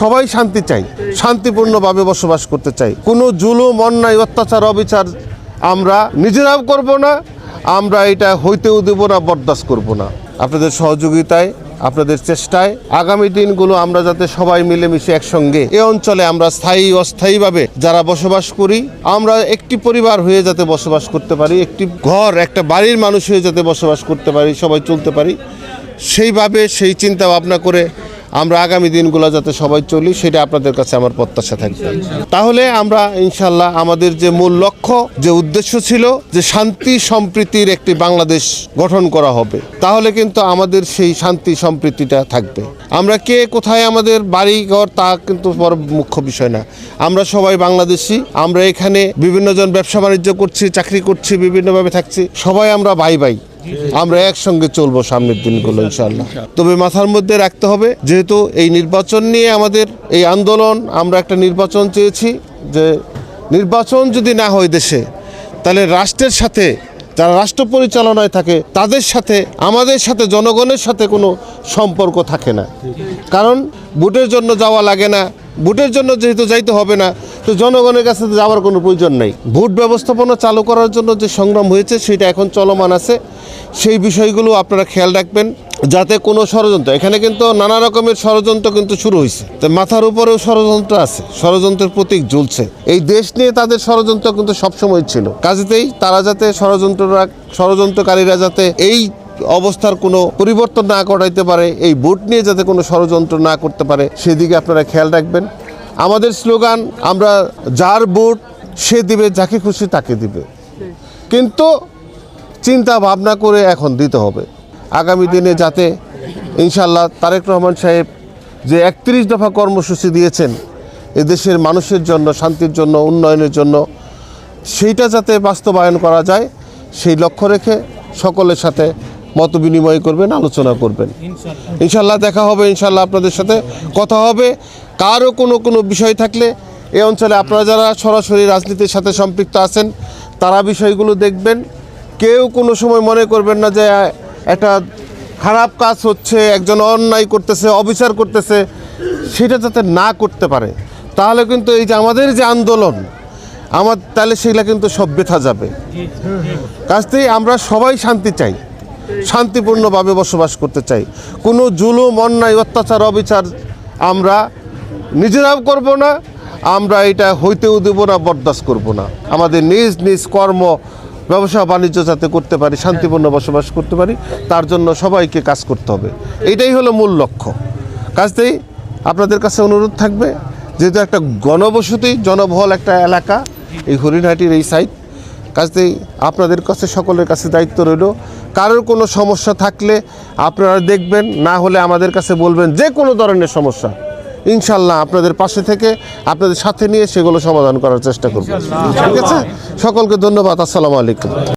সবাই শান্তি চাই, শান্তিপূর্ণভাবে বসবাস করতে চাই। কোনো জুলুম, অন্যায়, অত্যাচার, অবিচার আমরা নিজেরাও করব না, আমরা এটা হইতেও দেব না, বরদাস্ত করব না। আপনাদের সহযোগিতায়, আপনাদের চেষ্টায় আগামী দিনগুলো আমরা যাতে সবাই মিলেমিশে একসঙ্গে এ অঞ্চলে আমরা স্থায়ী, অস্থায়ীভাবে যারা বসবাস করি, আমরা একটি পরিবার হয়ে যাতে বসবাস করতে পারি, একটি ঘর, একটা বাড়ির মানুষ হয়ে যাতে বসবাস করতে পারি, সবাই চলতে পারি, সেইভাবে সেই চিন্তা ভাবনা করে আমরা আগামী দিনগুলো যাতে সবাই চলি, সেটা আপনাদের কাছে আমার প্রত্যাশা থাকবে। তাহলে আমরা ইনশাল্লাহ আমাদের যে মূল লক্ষ্য, যে উদ্দেশ্য ছিল যে শান্তি সম্প্রীতির একটি বাংলাদেশ গঠন করা হবে, তাহলে কিন্তু আমাদের সেই শান্তি সম্প্রীতিটা থাকবে। আমরা কে, কোথায় আমাদের বাড়ি ঘর, তা কিন্তু বড় মুখ্য বিষয় না। আমরা সবাই বাংলাদেশি, আমরা এখানে বিভিন্ন জন ব্যবসা বাণিজ্য করছি, চাকরি করছি, বিভিন্নভাবে থাকছি, সবাই আমরা ভাই ভাই আমরা একসঙ্গে চলবো সামনের দিনগুলো ইনশাল্লাহ তবে মাথার মধ্যে রাখতে হবে, যেহেতু এই নির্বাচন নিয়ে আমাদের এই আন্দোলন, আমরা একটা নির্বাচন চেয়েছি যে নির্বাচন যদি না হয় দেশে, তাহলে রাষ্ট্রের সাথে, যারা রাষ্ট্র পরিচালনায় থাকে, তাদের সাথে, আমাদের সাথে, জনগণের সাথে কোনো সম্পর্ক থাকে না। কারণ ভোটের জন্য যাওয়া লাগে না, ভোটের জন্য যেহেতু যাইতে হবে না, তো জনগণের কাছে যাওয়ার কোনো প্রয়োজন নেই। ভোট ব্যবস্থাপনা চালু করার জন্য যে সংগ্রাম হয়েছে, সেটা এখন চলমান আছে। সেই বিষয়গুলো আপনারা খেয়াল রাখবেন, যাতে কোনো ষড়যন্ত্র, এখানে কিন্তু নানা রকমের ষড়যন্ত্র কিন্তু শুরু হয়েছে। তো মাথার উপরেও ষড়যন্ত্র আছে, ষড়যন্ত্রের প্রতীক জ্বলছে। এই দেশ নিয়ে তাদের ষড়যন্ত্র কিন্তু সবসময় ছিল। কাজেতেই তারা যাতে ষড়যন্ত্ররা, ষড়যন্ত্রকারীরা যাতে এই অবস্থার কোনো পরিবর্তন না ঘটাইতে পারে, এই ভোট নিয়ে যাতে কোনো ষড়যন্ত্র না করতে পারে, সেদিকে আপনারা খেয়াল রাখবেন। আমাদের স্লোগান, আমরা যার ভোট সে দিবে, যাকে খুশি তাকে দিবে। কিন্তু চিন্তা ভাবনা করে এখন দিতে হবে। আগামী দিনে যাতে ইনশাল্লাহ তারেক রহমান সাহেব যে একত্রিশ দফা কর্মসূচি দিয়েছেন এদেশের মানুষের জন্য শান্তির জন্য উন্নয়নের জন্য সেইটা যাতে বাস্তবায়ন করা যায় সেই লক্ষ্য রেখে সকলের সাথে মত বিনিময় করবেন আলোচনা করবেন। ইনশাল্লাহ দেখা হবে ইনশাল্লাহ আপনাদের সাথে কথা হবে। কারও কোনো কোনো বিষয় থাকলে এই অঞ্চলে আপনারা যারা সরাসরি রাজনীতির সাথে সম্পৃক্ত আছেন তারা বিষয়গুলো দেখবেন। কেউ কোনো সময় মনে করবেন না যে, একটা খারাপ কাজ হচ্ছে, একজন অন্যায় করতেছে, অবিচার করতেছে, সেটা যাতে না করতে পারে। তাহলে কিন্তু এই যে আমাদের যে আন্দোলন, আমার তাহলে সেগুলা কিন্তু সব বেথা যাবে। কাজতেই আমরা সবাই শান্তি চাই, শান্তিপূর্ণভাবে বসবাস করতে চাই। কোনো জুলুম, অন্যায়, অত্যাচার, অবিচার আমরা নিজেরাও করব না, আমরা এটা হইতেও দেব না, বরদাস্ত করব না। আমাদের নিজ নিজ কর্ম ব্যবসা বাণিজ্য যাতে করতে পারি, শান্তিপূর্ণ বসবাস করতে পারি, তার জন্য সবাইকে কাজ করতে হবে। এটাই হলো মূল লক্ষ্য। কাজতেই আপনাদের কাছে অনুরোধ থাকবে, যেহেতু একটা গণবসতি, জনবহল একটা এলাকা, এই হরিণহাটির এই সাইড কাজতেই আপনাদের কাছে, সকলের কাছে দায়িত্ব রইল। কারোর কোনো সমস্যা থাকলে আপনারা দেখবেন, না হলে আমাদের কাছে বলবেন যে কোনো ধরনের সমস্যা। ইনশাল্লাহ আপনাদের পাশে থেকে আপনাদের সাথে নিয়ে সেগুলো সমাধান করার চেষ্টা করব। ঠিক আছে? সকলকে ধন্যবাদ। আসসালামু আলাইকুম।